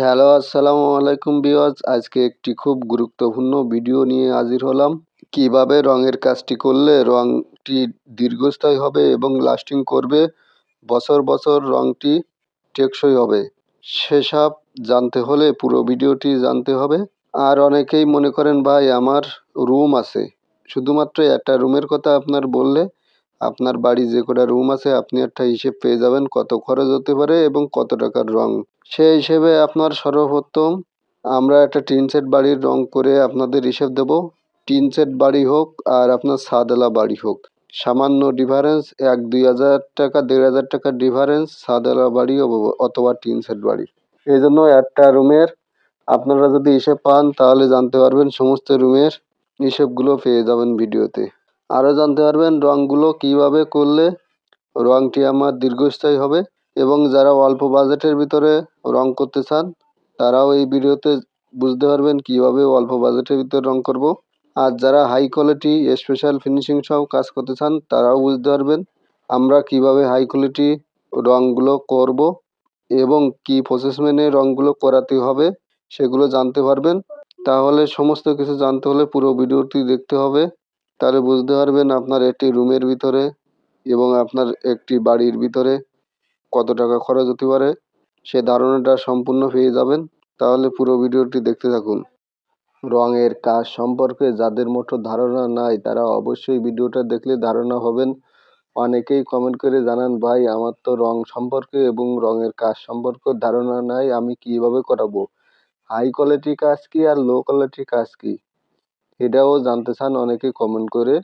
Hello, আসসালামু আলাইকুম বিওয়াজ আজকে একটি খুব গুরুত্বপূর্ণ ভিডিও নিয়ে হাজির হলাম। কীভাবে রঙের কাজটি করলে রঙটি দীর্ঘস্থায়ী হবে এবং লাস্টিং করবে, বছর বছর রঙটি টেকসই হবে, সেসব জানতে হলে পুরো ভিডিওটি জানতে হবে। আর অনেকেই মনে করেন, ভাই, আমার রুম আছে। শুধুমাত্র একটা রুমের কথা আপনার বললে আপনার বাড়ি যে কটা রুম আছে, আপনি একটা হিসেব পেয়ে যাবেন কত খরচ হতে পারে এবং কত টাকার রং। সেই হিসেবে আপনার সর্বপ্রথম আমরা একটা টিন সেট বাড়ির রং করে আপনাদের হিসেব দেব। টিন সেট বাড়ি হোক আর আপনার সাদালা বাড়ি হোক। সামান্য ডিফারেন্স এক দুই হাজার টাকা, দেড় হাজার টাকার ডিফারেন্স সাদালা বাড়ি অথবা টিন সেট বাড়ি। এই জন্য একটা রুমের আপনারা যদি হিসেব পান, তাহলে জানতে পারবেন সমস্ত রুমের হিসেবগুলো পেয়ে যাবেন ভিডিওতে আরও জানতে পারবেন রঙগুলো কীভাবে করলে রঙটি আমার দীর্ঘস্থায়ী হবে এবং যারা অল্প বাজেটের ভিতরে রং করতে চান, তারাও এই ভিডিওতে বুঝতে পারবেন কীভাবে অল্প বাজেটের ভিতরে রং করব। আর যারা হাই কোয়ালিটি স্পেশাল ফিনিশিং সহ কাজ করতে চান, তারাও বুঝতে পারবেন আমরা কীভাবে হাই কোয়ালিটি রঙগুলো করব এবং কি প্রসেস মেনে রঙগুলো করাতে হবে সেগুলো জানতে পারবেন। তাহলে সমস্ত কিছু জানতে হলে পুরো ভিডিওটি দেখতে হবে। তাহলে বুঝতে পারবেন আপনার একটি রুমের ভিতরে এবং আপনার একটি বাড়ির ভিতরে কত টাকা খরচ হতে পারে। সে ধারণাটা সম্পূর্ণ পেয়ে যাবেন। তাহলে পুরো ভিডিওটি দেখতে থাকুন। রঙের কাজ সম্পর্কে যাদের মতো ধারণা নাই, তারা অবশ্যই ভিডিওটা দেখলে ধারণা হবেন। অনেকেই কমেন্ট করে জানান, ভাই, আমার তো রং সম্পর্কে এবং রঙের কাজ সম্পর্কে ধারণা নাই, আমি কীভাবে করাবো? হাই কোয়ালিটি কাজ কি আর লো কোয়ালিটি কাজ কি? এটাও জানতে চান অনেকে কমেন্ট করে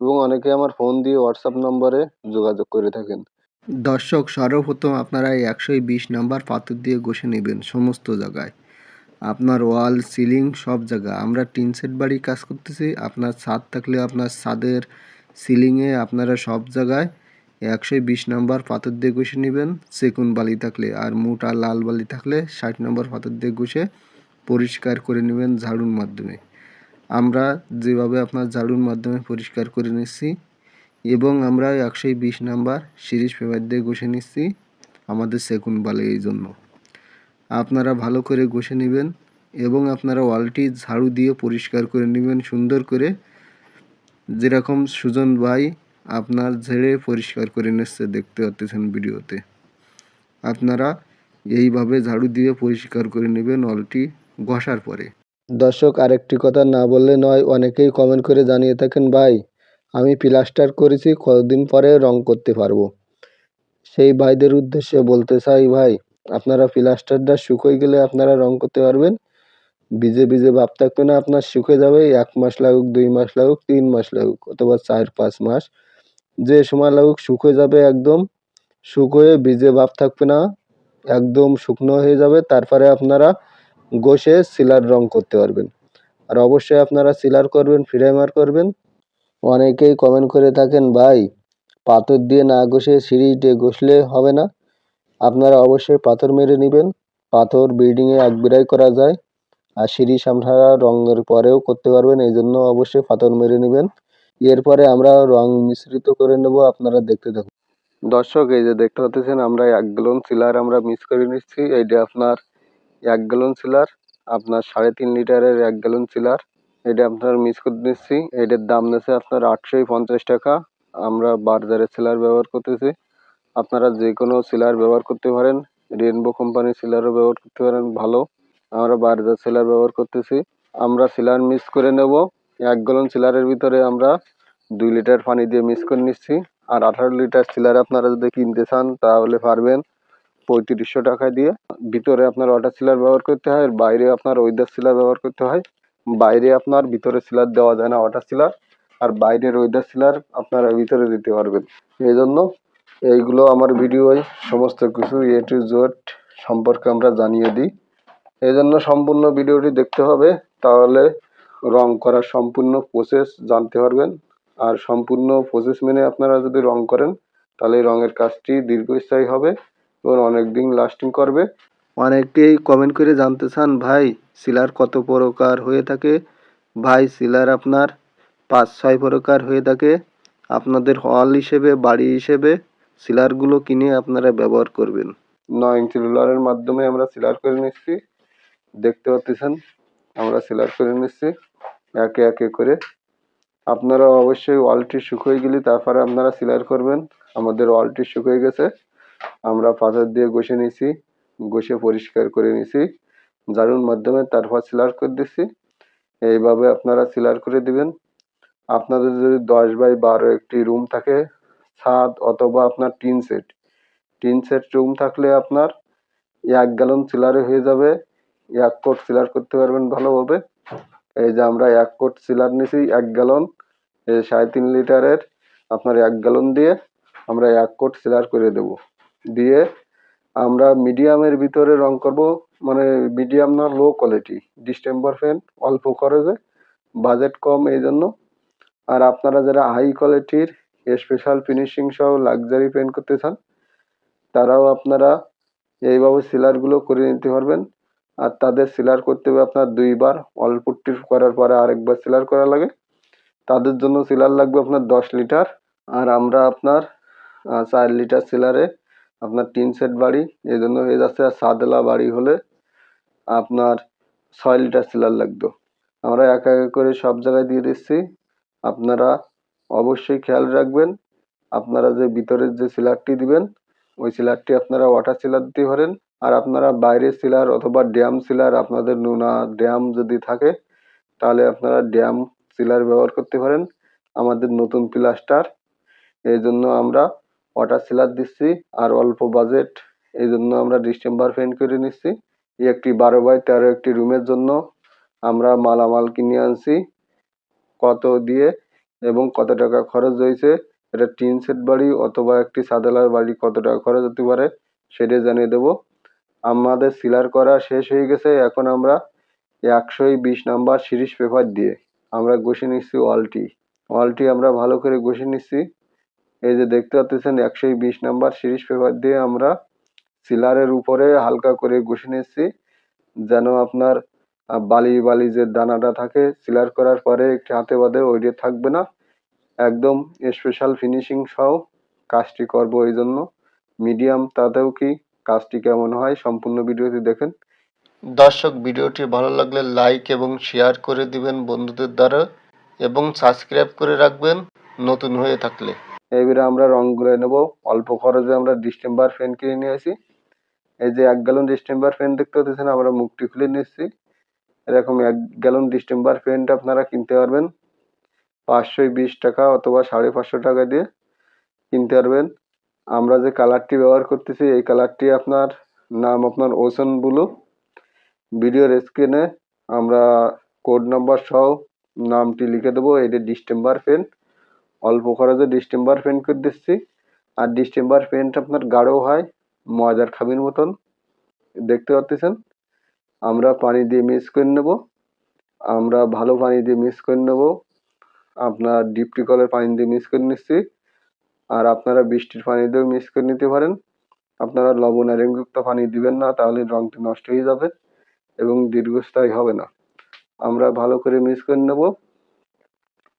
এবং অনেকে আমার ফোন দিয়ে হোয়াটসঅ্যাপ নম্বরে যোগাযোগ করে থাকেন। দর্শক, সর্বপ্রথম আপনারা এই একশো বিশ নাম্বার পাথর দিয়ে ঘষে নেবেন সমস্ত জায়গায়। আপনার ওয়াল সিলিং সব জায়গা। আমরা টিন সেট বাড়ি কাজ করতেছি। আপনার ছাদ থাকলে আপনার ছাদের সিলিংয়ে আপনারা সব জায়গায় একশো বিশ নাম্বার পাথর দিয়ে ঘষে নেবেন। সেকুন বালি থাকলে আর মোটা লাল বালি থাকলে ষাট নম্বর পাথর দিয়ে ঘষে পরিষ্কার করে নেবেন ঝাড়ুর মাধ্যমে। আমরা যেভাবে আপনার ঝাড়ুর মাধ্যমে পরিষ্কার করে নিচ্ছি এবং আমরা একশো বিশ নাম্বার সিরিজ পেপার দিয়ে ঘষে নিচ্ছি আমাদের সেকুন বালে এই জন্য। আপনারা ভালো করে ঘষে নেবেন এবং আপনারা ওয়ালটি ঝাড়ু দিয়ে পরিষ্কার করে নেবেন, সুন্দর করে। যেরকম সুজন ভাই আপনার ঝেড়ে পরিষ্কার করে নিচ্ছে দেখতে পাচ্ছেন ভিডিওতে। আপনারা এইভাবে ঝাড়ু দিয়ে পরিষ্কার করে নেবেন অলটি ঘষার পরে। দর্শক, আরেকটি কথা না বললে নয়, অনেকেই কমেন্ট করে জানিয়ে থাকেন, ভাই, আমি প্লাস্টার করেছি, কতদিন পরে রং করতে পারব? সেই ভাইদের উদ্দেশ্যে বলতে চাই, ভাই, আপনারা প্লাস্টারটা শুকোয় গেলে আপনারা রং করতে পারবেন। ভিজে ভিজে ভাব থাকবে না, আপনার শুকে যাবে, এক মাস লাগুক, দুই মাস লাগুক, তিন মাস লাগুক, অথবা চার, পাঁচ মাস। যে সময় লাগুক, শুকিয়ে যাবে একদম। শুকোয়ে ভিজে ভাব থাকবে না, একদম শুকনো হয়ে যাবে। তারপরে আপনারা ঘষে সিলার রং করতে পারবেন। আর অবশ্যই আপনারা সিলার করবেন, ফ্রেমার করবেন। অনেকেই কমেন্ট করে থাকেন, ভাই, পাথর দিয়ে না ঘষে সিঁড়ি দিয়ে ঘষলে হবে না? আপনারা অবশ্যই পাথর মেরে নেবেন। পাথর বিল্ডিংয়ে এক বিড়াই করা যায়। আর সিঁড়ি সামঠারা রঙের পরেও করতে পারবেন, এই জন্য অবশ্যই পাথর মেরে নেবেন। এরপরে আমরা রং মিশ্রিত করে নেব, আপনারা দেখতে থাকুন। দর্শক, এই যে দেখতে পাচ্ছেন, আমরা এক গ্যালন সিলার আমরা মিক্স করে নিচ্ছি। এইটা আপনার এক গ্যালন সিলার আপনার সাড়ে তিন লিটারের এক গ্যালন সিলার এটা আপনার মিক্স করে নিচ্ছি এটার দাম নিচ্ছে আপনার আটশোই পঞ্চাশ টাকা। আমরা বার্জারের সিলার ব্যবহার করতেছি। আপনারা যে কোনো সিলার ব্যবহার করতে পারেন রেনবো কোম্পানির সিলারও ব্যবহার করতে পারেন, ভালো। আমরা বার্জার সিলার ব্যবহার করতেছি। আমরা সিলার মিক্স করে নেব। এক গ্যালন সিলারের ভিতরে আমরা দুই লিটার পানি দিয়ে মিক্স করে নিচ্ছি। আর আঠারো লিটার সিলার আপনারা যদি কিনতে চান, তাহলে পারবেন। পঁয়ত্রিশশো টাকা দিয়ে। ভিতরে আপনার ওয়াটার সিলার ব্যবহার করতে হয় বাইরে আপনার ওয়েদার সিলার ব্যবহার করতে হয়। বাইরে আপনার ভিতরে সিলার দেওয়া যায় না ওয়াটার সিলার আর বাইরের ওয়েদার সিলার আপনারা ভিতরে দিতে পারবেন। এই জন্য এইগুলো আমার ভিডিওয় সমস্ত কিছু এ টু জেড সম্পর্কে আমরা জানিয়ে দিই। এই জন্য সম্পূর্ণ ভিডিওটি দেখতে হবে, তাহলে রং করার সম্পূর্ণ প্রসেস জানতে পারবেন। আর সম্পূর্ণ প্রসেস মেনে আপনারা যদি রং করেন, তাহলে রঙের কাজটি দীর্ঘস্থায়ী হবে। এবং অনেক দিন লাস্টিং করবে। অনেকেই কমেন্ট করে জানতে চান ভাই সিলার কত প্রকার হয়ে থাকে? ভাই সিলার আপনার পাঁচ ছয় প্রকার হয়ে থাকে। আপনাদের হল হিসেবে বাড়ি হিসেবে সিলারগুলো কিনে আপনারা ব্যবহার করবেন। নয় ইঞ্চি রোলারের মাধ্যমে আমরা সিলার করে নিচ্ছি। দেখতে পাচ্ছেন আমরা সিলার করে নিচ্ছি একে একে করে। আপনারা অবশ্যই ওয়ালটি শুকিয়ে গেলে তারপরে আপনারা সিলার করবেন। আমাদের ওয়ালটি শুকিয়ে গেছে। আমরা পাথর দিয়ে ঘষে নিছি, ঘষে পরিষ্কার করে নিছি। ঝাড়ুর মাধ্যমে তারপর সিলার করে দিচ্ছি এইভাবে আপনারা সিলার করে দিবেন। আপনাদের যদি দশ বাই বারো একটি রুম থাকে, ছাদ অথবা আপনার tin shed tin shed room থাকলে আপনার এক গ্যালন সিলারে হয়ে যাবে। এক কোট সিলার করতে পারবেন ভালোভাবে। এই যে আমরা এক কোট সিলার নিছি, এক গ্যালন সাড়ে তিন লিটারের আপনার এক গ্যালন দিয়ে আমরা এক কোট সিলার করে দেব। দিয়ে আমরা মিডিয়ামের ভিতরে রং করব মানে মিডিয়াম না লো কোয়ালিটি ডিস্টেম্বার ফ্যান অল্প খরচে বাজেট কম এই জন্য। আর আপনারা যারা হাই কোয়ালিটির স্পেশাল ফিনিশিং সহ লাক্সারি পেন্ট করতে চান, তারাও আপনারা এইভাবে সিলারগুলো করে নিতে পারবেন। আর তাদের সিলার করতে হবে আপনার দুইবার অল্পট্টি করার পরে আরেকবার সিলার করা লাগে। তাদের জন্য সিলার লাগবে আপনার দশ লিটার আর আমরা আপনার চার লিটার সিলারে আপনার টিন সেট বাড়ি, এই জন্য হয়ে যাচ্ছে আর সাদলা বাড়ি হলে আপনার ছয় লিটার সিলার লাগতো। আমরা এক এক করে সব জায়গায় দিয়ে দিচ্ছি। আপনারা অবশ্যই খেয়াল রাখবেন, আপনারা যে ভিতরের যে সিলারটি দিবেন, ওই সিলারটি আপনারা ওয়াটার সিলার দিতে পারেন। আর আপনারা বাইরের সিলার অথবা ড্যাম সিলার আপনাদের নোনা ড্যাম যদি থাকে, তাহলে আপনারা ড্যাম সিলার ব্যবহার করতে পারেন। আমাদের নতুন প্লাস্টার, এই জন্য আমরা ওয়াটার সিলার দিচ্ছি আর অল্প বাজেট। এই জন্য আমরা ডিসেম্বর পেন্ট করে নিচ্ছি। এই একটি বারো বাই তেরো একটি রুমের জন্য আমরা মালামাল কিনে আনছি। কত দিয়ে এবং কত টাকা খরচ হয়েছে, এটা টিন সেট বাড়ি অথবা একটি সাদালার বাড়ি কত টাকা খরচ হতে পারে সেটা জানিয়ে দেব। আমাদের সিলার করা শেষ হয়ে গেছে। এখন আমরা একশোই বিশ নাম্বার সিরিজ পেপার দিয়ে আমরা ঘষে নিচ্ছি ওয়ালটি। ওয়ালটি আমরা ভালো করে ঘষে নিচ্ছি। এই যে দেখতে পাচ্ছেন একশো বিশ নাম্বার সিরিজ পেপার দিয়ে আমরা সিলারের উপরে হালকা করে ঘষে নিচ্ছি, যেন আপনার বালি বালি যে দানাটা থাকে, সিলার করার পরে একটি হাতে বাঁধে ওইটা থাকবে না। একদম স্পেশাল ফিনিশিং সহ কাজটি করব এই জন্য। মিডিয়াম তাতেও কি কাজটি কেমন হয় সম্পূর্ণ ভিডিওটি দেখেন। দর্শক, ভিডিওটি ভালো লাগলে লাইক এবং শেয়ার করে দিবেন বন্ধুদের দ্বারা এবং সাবস্ক্রাইব করে রাখবেন নতুন হয়ে থাকলে। এবারে আমরা রংগুলো নেব। অল্প খরচে আমরা ডিস্টেম্বার ফ্যান কিনে নিয়ে আসি। এই যে এক গ্যালন ডিস্টেম্বার ফ্যান দেখতে পাচ্ছেন, আমরা মুখটি খুলে নিচ্ছি এরকম এক গ্যালন ডিস্টেম্বার ফ্যানটা আপনারা কিনতে পারবেন। পাঁচশো বিশ টাকা অথবা সাড়ে পাঁচশো টাকা দিয়ে কিনতে পারবেন। আমরা যে কালারটি ব্যবহার করতেছি, এই কালারটি আপনার নাম আপনার ওশন ব্লু। ভিডিওর স্ক্রিনে আমরা কোড নাম্বার সহ নামটি লিখে দেবো, এটা ডিস্টেম্বার পেন। অল্প খরচে ডিস্টেম্বার পেন করে দিচ্ছি। আর ডিস্টেম্বার পেনটা আপনার গাঢ় হয়, মজার খাবির মতন। দেখতে পাচ্ছেন? আমরা পানি দিয়ে মিক্স করে নেব। আমরা ভালো পানি দিয়ে মিক্স করে নেব। আপনার ডিপটি কলের পানি দিয়ে মিক্স করে নিচ্ছি। আর আপনারা বৃষ্টির পানি দিয়েও মিক্স করে নিতে পারেন। আপনারা লবণ আয়রনযুক্ত পানি দিবেন না, তাহলে রংটি নষ্ট হয়ে যাবে এবং দীর্ঘস্থায়ী হবে না। আমরা ভালো করে মিক্স করে নেব।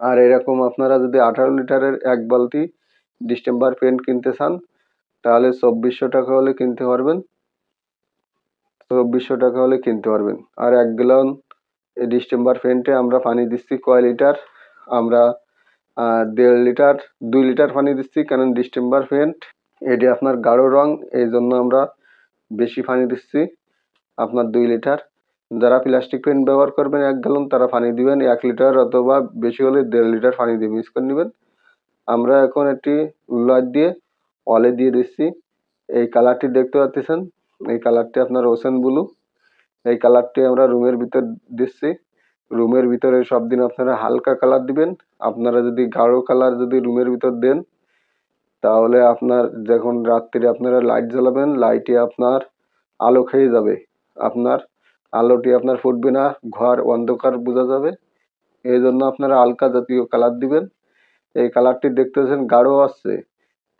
আর এরকম আপনারা যদি আঠারো লিটারের এক বালতি ডিস্টেম্বার পেন্ট কিনতে চান, তাহলে চব্বিশশো টাকা হলে কিনতে পারবেন। চব্বিশশো টাকা হলে কিনতে পারবেন। আর এক গ্যালন এই ডিস্টেম্বার পেন্টে আমরা পানি দিচ্ছি কয় লিটার? আমরা দেড় লিটার, দুই লিটার পানি দিচ্ছি, কারণ ডিস্টেম্বার পেন্ট, এটি আপনার গাঢ় রং, এই জন্য আমরা বেশি পানি দিচ্ছি। আপনার দুই লিটার। যারা প্লাস্টিক পেন্ট ব্যবহার করবেন, এক গ্যালন তারা পানি দিবেন, এক লিটার অথবা বেশি হলে দেড় লিটার পানি দিয়ে মিক্স করে নেবেন। আমরা এখন একটি রুলার দিয়ে অলে দিয়ে দিচ্ছি। এই কালারটি দেখতে পাচ্ছেন? এই কালারটি আপনার ওশান ব্লু এই কালারটি আমরা রুমের ভিতর দিচ্ছি। রুমের ভিতরে সব দিন আপনারা হালকা কালার দিবেন। আপনারা যদি গাঢ় কালার যদি রুমের ভিতর দেন, তাহলে আপনার যখন রাত্রে আপনারা লাইট জ্বালাবেন লাইটে আপনার আলো খেয়ে যাবে। আপনার আলোটি আপনার ফুটবে না, ঘর অন্ধকার বোঝা যাবে। এই জন্য আপনারা হালকা জাতীয় কালার দিবেন। এই কালারটি দেখতেছেন গাঢ় আসছে।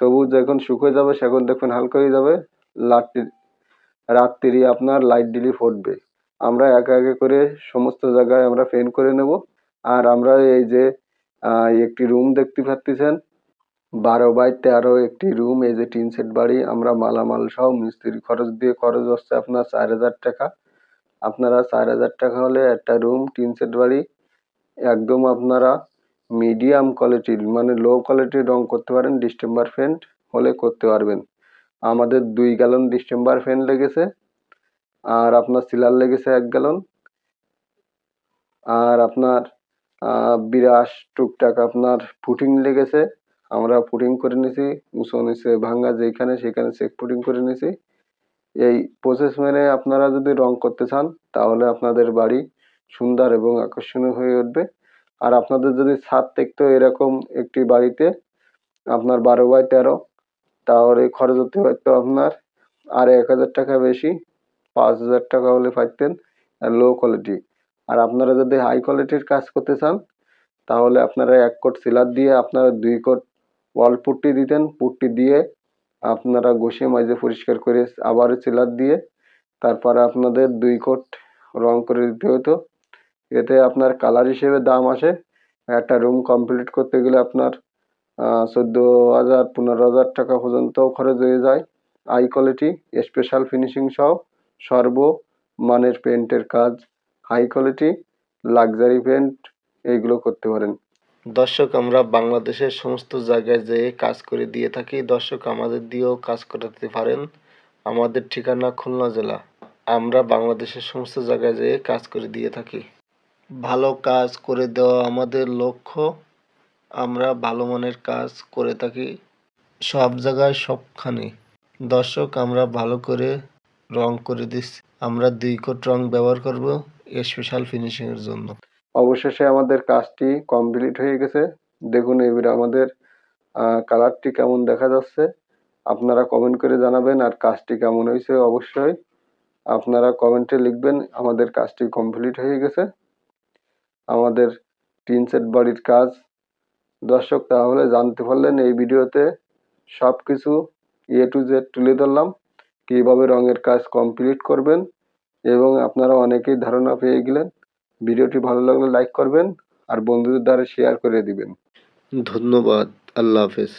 তবু যখন শুকিয়ে যাবে, সেখন দেখবেন হালকা হয়ে যাবে। লাইটটি রাত্রি আপনার লাইট দিলে ফুটবে। আমরা একে একে করে সমস্ত জায়গায় আমরা ফেন করে নেব। আর আমরা এই যে একটি রুম দেখতে পাচ্ছেন বারো বাই তেরো একটি রুম, এই যে টিন সেট বাড়ি, আমরা মালামাল সহ মিস্ত্রি খরচ দিয়ে খরচ হচ্ছে আপনার চার হাজার টাকা। আপনারা চার হাজার টাকা হলে একটা রুম টিন সেট বাড়ি, একদম আপনারা মিডিয়াম কোয়ালিটির মানে লো কোয়ালিটির রং করতে পারেন ডিস্টেম্বার পেন্ট হলে করতে পারবেন। আমাদের দুই গ্যালন ডিস্টেম্বার পেন্ট লেগেছে, আর আপনার সিলার লেগেছে এক গ্যালন আর আপনার বিরাশ টুকটাক আপনার ফুটিং লেগেছে, আমরা ফুটিং করে নিছি, উঁচু নিচে ভাঙ্গা যেখানে, সেখানে চেক ফুটিং করে নিছি। এই প্রসেস মেনে আপনারা যদি রং করতে চান, তাহলে আপনাদের বাড়ি সুন্দর এবং আকর্ষণীয় হয়ে উঠবে। আর আপনাদের যদি ছাদ দেখতো এরকম একটি বাড়িতে আপনার বারো বাই তেরো, তাহলে খরচ হতে হয়তো আপনার আর এক হাজার টাকা বেশি, পাঁচ হাজার টাকা হলে পাইতেন লো কোয়ালিটি আর আপনারা যদি হাই কোয়ালিটির কাজ করতে চান, তাহলে আপনারা এক কোট সিলার দিয়ে আপনারা দুই কোট ওয়াল পুট্টি দিতেন, পুট্টি দিয়ে আপনারা ঘষে মাঝে পরিষ্কার করে আবার সিলার দিয়ে তারপরে আপনাদের দুই কোট রং করে দিতে হতো। এতে আপনার কালার হিসেবে দাম আসে। একটা রুম কমপ্লিট করতে গেলে আপনার চোদ্দ হাজার, পনেরো হাজার টাকা পর্যন্ত খরচ হয়ে যায়। হাই কোয়ালিটি স্পেশাল ফিনিশিং সহ সর্ব মানের পেন্টের কাজ। হাই কোয়ালিটি লাক্সারি পেন্ট এইগুলো করতে পারেন। দর্শক, আমরা বাংলাদেশের সমস্ত জায়গায় যেয়ে কাজ করে দিয়ে থাকি। দর্শক, আমাদের দিয়েও কাজ করাতে পারেন। আমাদের ঠিকানা খুলনা জেলা। আমরা বাংলাদেশের সমস্ত জায়গায় যেয়ে কাজ করে দিয়ে থাকি। ভালো কাজ করে দেওয়া আমাদের লক্ষ্য। আমরা ভালো মানের কাজ করে থাকি। সব জায়গায় সবখানে। দর্শক, আমরা ভালো করে রং করে দিচ্ছি। আমরা দুই কোট রং ব্যবহার করব স্পেশাল ফিনিশিং এর জন্য। অবশেষে আমাদের কাজটি কমপ্লিট হয়ে গেছে। দেখুন এবারে আমাদের কালারটি কেমন দেখা যাচ্ছে। আপনারা কমেন্ট করে জানাবেন আর কাজটি কেমন হয়েছে অবশ্যই। আপনারা কমেন্টে লিখবেন আমাদের কাজটি কমপ্লিট হয়ে গেছে। আমাদের টিন সেট বাড়ির কাজ। দর্শক, তাহলে জানতে পারলেন এই ভিডিওতে সব কিছু এ টু জেড তুলে ধরলাম। কীভাবে রঙের কাজ কমপ্লিট করবেন এবং আপনারা অনেকেই ধারণা পেয়ে গেলেন। ভিডিওটি ভালো লাগলে লাইক করবেন আর বন্ধুদের দ্বারা শেয়ার করে দিবেন। ধন্যবাদ। আল্লাহ হাফেজ।